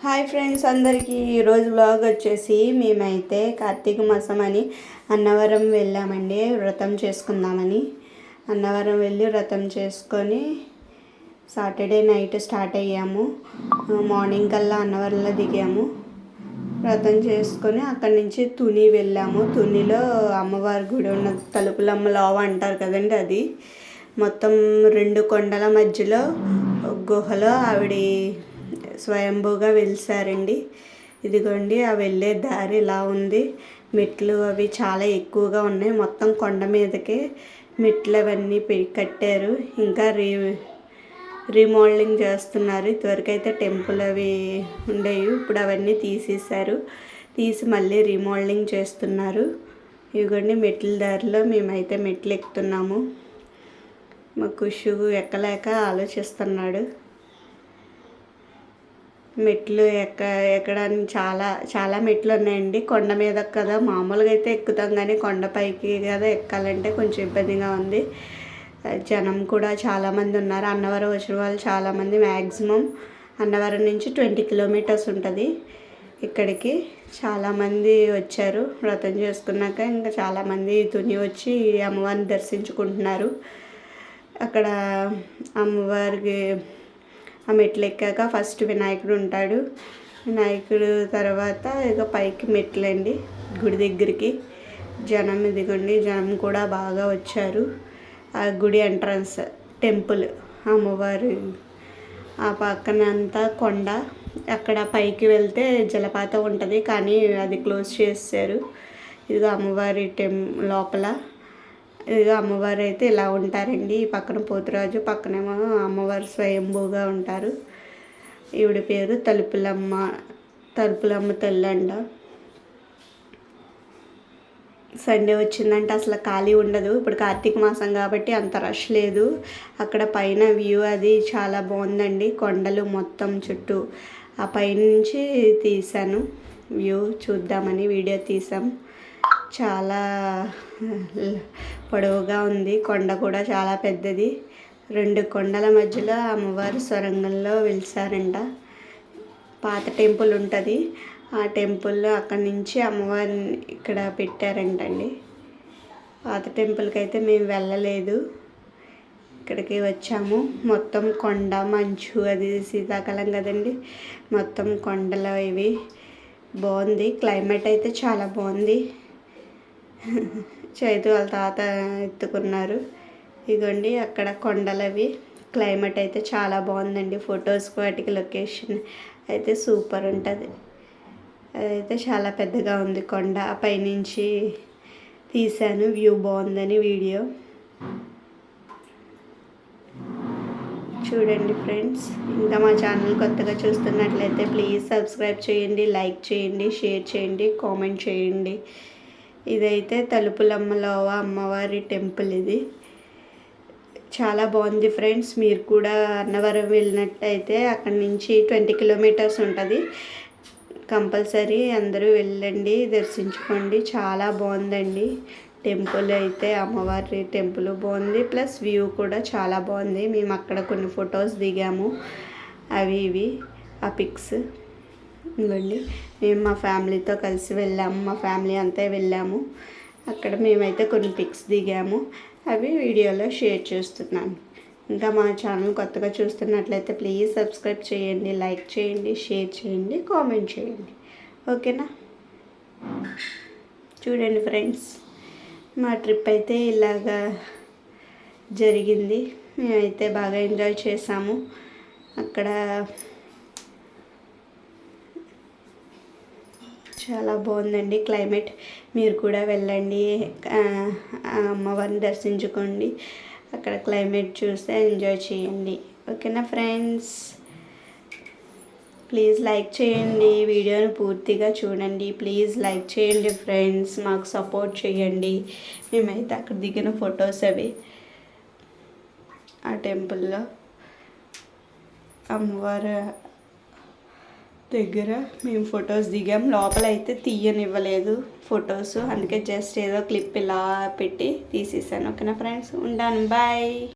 Hi friends అందరికీ ఈరోజు blog వచ్చేసి మేమైతే కార్తీక మాసం అని అన్నవరం వెళ్ళామండి వ్రతం చేసుకుందామని. అన్నవరం వెళ్ళి వ్రతం చేసుకొని సాటర్డే నైట్ స్టార్ట్ అయ్యాము. మార్నింగ్ కల్లా అన్నవరంలో దిగాము. వ్రతం చేసుకొని అక్కడి నుంచి తుని వెళ్ళాము. తునిలో అమ్మవారి గుడి ఉన్న తలుపులమ్మ లావ అంటారు కదండి అది. మొత్తం రెండు కొండల మధ్యలో గుహలో ఆవిడ స్వయంభూగా వెలిసారండి. ఇదిగోండి ఆ వెళ్ళే దారి ఇలా ఉంది. మెట్లు అవి చాలా ఎక్కువగా ఉన్నాయి. మొత్తం కొండ మీదకే మెట్లు అవన్నీ పె- కట్టారు. ఇంకా రీ రీమోడలింగ్ చేస్తున్నారు. ఇదివరకు అయితే టెంపుల్ అవి ఉండేవి. ఇప్పుడు అవన్నీ తీసేశారు. తీసి మళ్ళీ రీమోడలింగ్ చేస్తున్నారు. ఇదిగోండి మెట్ల దారిలో మేమైతే మెట్లు ఎక్కుతున్నాము. మా కుషు ఎక్కలేక ఆలోచిస్తున్నాడు. మెట్లు ఎక్క ఎక్కడానికి చాలా చాలా మెట్లు ఉన్నాయండి కొండ మీద కదా మామూలుగా అయితే ఎక్కుతాం కానీ కొండపైకి కదా ఎక్కాలంటే కొంచెం ఇబ్బందిగా ఉంది. జనం కూడా చాలామంది ఉన్నారు. అన్నవరం వచ్చిన వాళ్ళు చాలామంది మ్యాక్సిమం అన్నవరం నుంచి ట్వంటీ కిలోమీటర్స్ ఉంటుంది ఇక్కడికి. చాలామంది వచ్చారు వ్రతం చేసుకున్నాక. ఇంకా చాలామంది తుని వచ్చి అమ్మవారిని దర్శించుకుంటున్నారు. అక్కడ అమ్మవారికి ఆ మెట్లు ఎక్కాక ఫస్ట్ వినాయకుడు ఉంటాడు. వినాయకుడు తర్వాత ఇక పైకి మెట్లండి గుడి దగ్గరికి. జనం ఇదిగోండి జనం కూడా బాగా వచ్చారు. ఆ గుడి ఎంట్రన్స్ టెంపుల్ అమ్మవారు. ఆ పక్కన అంతా కొండ. అక్కడ పైకి వెళ్తే జలపాతం ఉంటుంది కానీ అది క్లోజ్ చేశారు ఇదిగో అమ్మవారి టెం లోపల. ఇదిగో అమ్మవారు అయితే ఇలా ఉంటారండి. ఈ పక్కన పోతురాజు పక్కనేమో అమ్మవారు స్వయంభూగా ఉంటారు. ఈవిడ పేరు తలుపులమ్మ తలుపులమ్మ తల్లండ. సండే వచ్చిందంటే అసలు ఖాళీ ఉండదు. ఇప్పుడు కార్తీక మాసం కాబట్టి అంత రష్ లేదు. అక్కడ పైన వ్యూ అది చాలా బాగుందండి. కొండలు మొత్తం చుట్టూ. ఆ పైనుంచి తీశాను. వ్యూ చూద్దామని వీడియో తీసాం. చాలా పొడవుగా ఉంది. కొండ కూడా చాలా పెద్దది. రెండు కొండల మధ్యలో అమ్మవారు సొరంగంలో వెలిసారంట. పాత టెంపుల్ ఉంటుంది. ఆ టెంపుల్లో అక్కడి నుంచి అమ్మవారిని ఇక్కడ పెట్టారంటండి. పాత టెంపుల్కి అయితే మేము వెళ్ళలేదు. ఇక్కడికి వచ్చాము. మొత్తం కొండ మంచు అది శీతాకాలం కదండి. మొత్తం కొండలు ఇవి. బాగుంది. క్లైమేట్ అయితే చాలా బాగుంది. చైతు వాళ్ళ తాత ఎత్తుకున్నారు. ఇదిగోండి అక్కడ కొండలవి. క్లైమేట్ అయితే చాలా బాగుందండి. ఫొటోస్కి వాటికి లొకేషన్ అయితే సూపర్ ఉంటుంది. అదైతే చాలా పెద్దగా ఉంది కొండ. పైనుంచి తీశాను. వ్యూ బాగుందని వీడియో. చూడండి ఫ్రెండ్స్. ఇంకా మా ఛానల్ కొత్తగా చూస్తున్నట్లయితే ప్లీజ్ సబ్స్క్రైబ్ చేయండి లైక్ చేయండి షేర్ చేయండి కామెంట్ చేయండి. ఇదైతే తలుపులమ్మలవ అమ్మవారి టెంపుల్ ఇది. చాలా బాగుంది ఫ్రెండ్స్. మీరు కూడా అన్నవరం వెళ్ళినట్టయితే అక్కడి నుంచి ట్వంటీ కిలోమీటర్స్ ఉంటుంది. కంపల్సరీ అందరూ వెళ్ళండి దర్శించుకోండి. చాలా బాగుందండి. టెంపుల్ అయితే అమ్మవారి టెంపుల్ బాగుంది. ప్లస్ వ్యూ కూడా చాలా బాగుంది. మేము అక్కడ కొన్ని ఫొటోస్ దిగాము. అవి ఇవి ఆ పిక్స్. ఇవ్వండి. మేము మా ఫ్యామిలీతో కలిసి వెళ్ళాము. మా ఫ్యామిలీ అంతా వెళ్ళాము. అక్కడ మేమైతే కొన్ని పిక్స్ దిగాము. అవి వీడియోలో షేర్ చేస్తున్నాను. ఇంకా మా ఛానల్ కొత్తగా చూస్తున్నట్లయితే ప్లీజ్ సబ్స్క్రైబ్ చేయండి లైక్ చేయండి షేర్ చేయండి కామెంట్ చేయండి. ఓకేనా? చూడండి ఫ్రెండ్స్. మా ట్రిప్ అయితే ఇలాగా జరిగింది. మేమైతే బాగా ఎంజాయ్ చేసాము. అక్కడ చాలా బాగుందండి క్లైమేట్. మీరు కూడా వెళ్ళండి. అమ్మవారిని దర్శించుకోండి. అక్కడ క్లైమేట్ చూస్తే ఎంజాయ్ చేయండి. ఓకేనా ఫ్రెండ్స్? ప్లీజ్ లైక్ చేయండి. వీడియోని పూర్తిగా చూడండి. ప్లీజ్ లైక్ చేయండి ఫ్రెండ్స్ మాకు సపోర్ట్ చేయండి. మేమైతే అక్కడ దిగిన ఫొటోస్ అవి ఆ టెంపుల్లో అమ్మవారు దగ్గర మేము ఫొటోస్ దిగాం. లోపల అయితే తీయనివ్వలేదు ఫొటోస్ అందుకే జస్ట్ ఏదో క్లిప్ ఇలా పెట్టి తీసేసాను. ఓకేనా ఫ్రెండ్స్ ఉంటాను. బాయ్